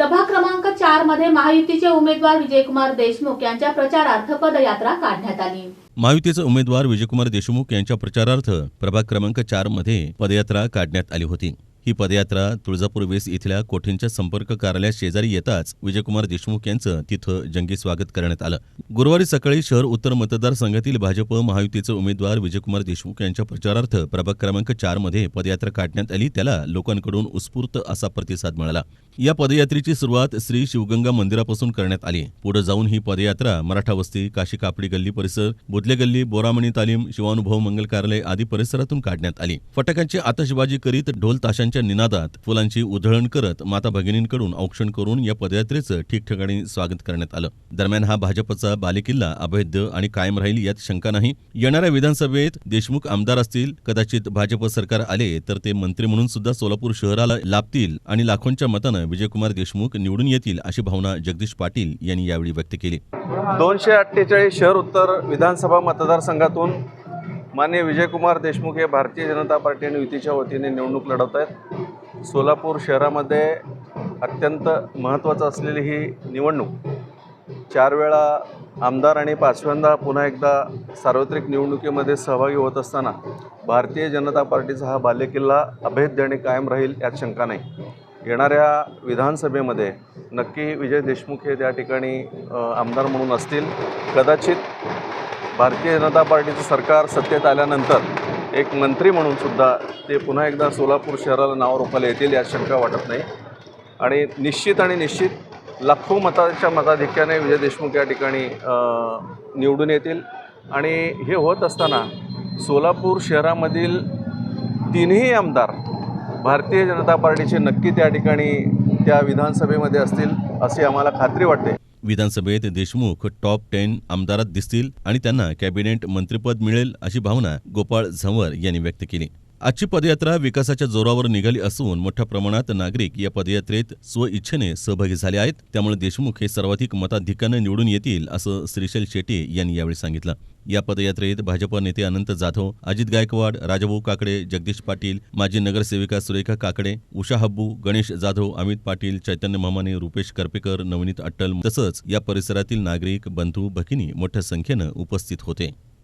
प्रभाग क्रमांक चारमध्ये महायुतीचे उमेदवार विजयकुमार देशमुख यांच्या प्रचारार्थ पदयात्रा काढण्यात आली. महायुतीचे उमेदवार विजयकुमार देशमुख यांच्या प्रचारार्थ प्रभाग क्रमांक चारमध्ये पदयात्रा काढण्यात आली होती. ही पदयात्रा तुळजापूर वेस इथल्या कोठींच्या संपर्क कार्यालया शेजारी येताच विजयकुमार देशमुख यांचं तिथं जंगी स्वागत करण्यात आलं. गुरुवारी सकाळी शहर उत्तर मतदारसंघातील भाजप महायुतीचे उमेदवार विजयकुमार देशमुख यांच्या प्रचारार्थ प्रभाग क्रमांक चारमध्ये पदयात्रा काढण्यात आली. त्याला लोकांकडून उत्स्फूर्त असा प्रतिसाद मिळाला. या पदयात्रेची सुरुवात श्री शिवगंगा मंदिरापासून करण्यात आली. पुढे जाऊन ही पदयात्रा मराठा वस्ती काशी कापडी गल्ली परिसर बुदले गल्ली बोरामणी तालीम शिवानुभव मंगल कार्यालय आदी परिसरातून काढण्यात आली. फटाक्यांची आतषबाजी करीत ढोल ताशांच्या निनादात फुलांची उधळण करत माता भगिनींकडून औक्षण करून या पदयात्रेचं ठिकठिकाणी स्वागत करण्यात आलं. दरम्यान हा भाजपचा बालेकिल्ला अभेद्य आणि कायम राहील यात शंका नाही. येणाऱ्या विधानसभेत देशमुख आमदार असतील कदाचित भाजप सरकार आले तर ते मंत्री म्हणून सुद्धा सोलापूर शहराला लाभतील आणि लाखोंच्या मतानं विजयकुमार देशमुख निवडून येतील अशी भावना जगदीश पाटील यांनी यावेळी व्यक्त केली. दोनशे अठ्ठेचाळीस शहर उत्तर विधानसभा मतदारसंघातून मान्य विजयकुमार देशमुख हे भारतीय जनता पार्टी आणि युतीच्या वतीने निवडणूक लढवत आहेत. सोलापूर शहरामध्ये अत्यंत महत्त्वाचं असलेली ही निवडणूक. चार वेळा आमदार आणि पाचव्यांदा पुन्हा एकदा सार्वत्रिक निवडणुकीमध्ये सहभागी होत असताना भारतीय जनता पार्टीचा हा बालेकिल्ला अभेद्य आणि कायम राहील यात शंका नाही. येणाऱ्या विधानसभेमध्ये नक्की विजय देशमुख हे त्या ठिकाणी आमदार म्हणून असतील. कदाचित भारतीय जनता पार्टीचं सरकार सत्तेत आल्यानंतर एक मंत्री म्हणून सुद्धा ते पुन्हा एकदा सोलापूर शहराला नाव रोखायला येतील यात शंका वाटत नाही. आणि निश्चित आणि निश्चित लाखो मताच्या मताधिक्याने विजय देशमुख या ठिकाणी निवडून येतील. आणि हे होत असताना सोलापूर शहरामधील तीनही आमदार भारतीय जनता पार्टीचे नक्की त्या ठिकाणी त्या विधानसभेमध्ये असतील अशी आम्हाला खात्री वाटते. विधानसभेत देशमुख टॉप टेन आमदारात दिसतील आणि त्यांना कॅबिनेट मंत्रिपद मिळेल अशी भावना गोपाळ झंवर यांनी व्यक्त केली. आजची पदयात्रा विकासाच्या जोरावर निघाली असून मोठ्या प्रमाणात नागरिक या पदयात्रेत स्वइच्छेने सहभागी झाले आहेत. त्यामुळे देशमुख हे सर्वाधिक मताधिक्यानं निवडून येतील असं श्रीशैल शेटे यांनी यावेळी सांगितलं. या पदयात्रेत भाजप नेते अनंत जाधव अजित गायकवाड राजाभाऊ काकडे जगदीश पाटील माजी नगरसेविका सुरेखा काकडे उषा हब्बू गणेश जाधव अमित पाटील चैतन्य मामाने रुपेश करपेकर नवनीत अट्टल तसंच या परिसरातील नागरिक बंधू भगिनी मोठ्या संख्येनं उपस्थित होते.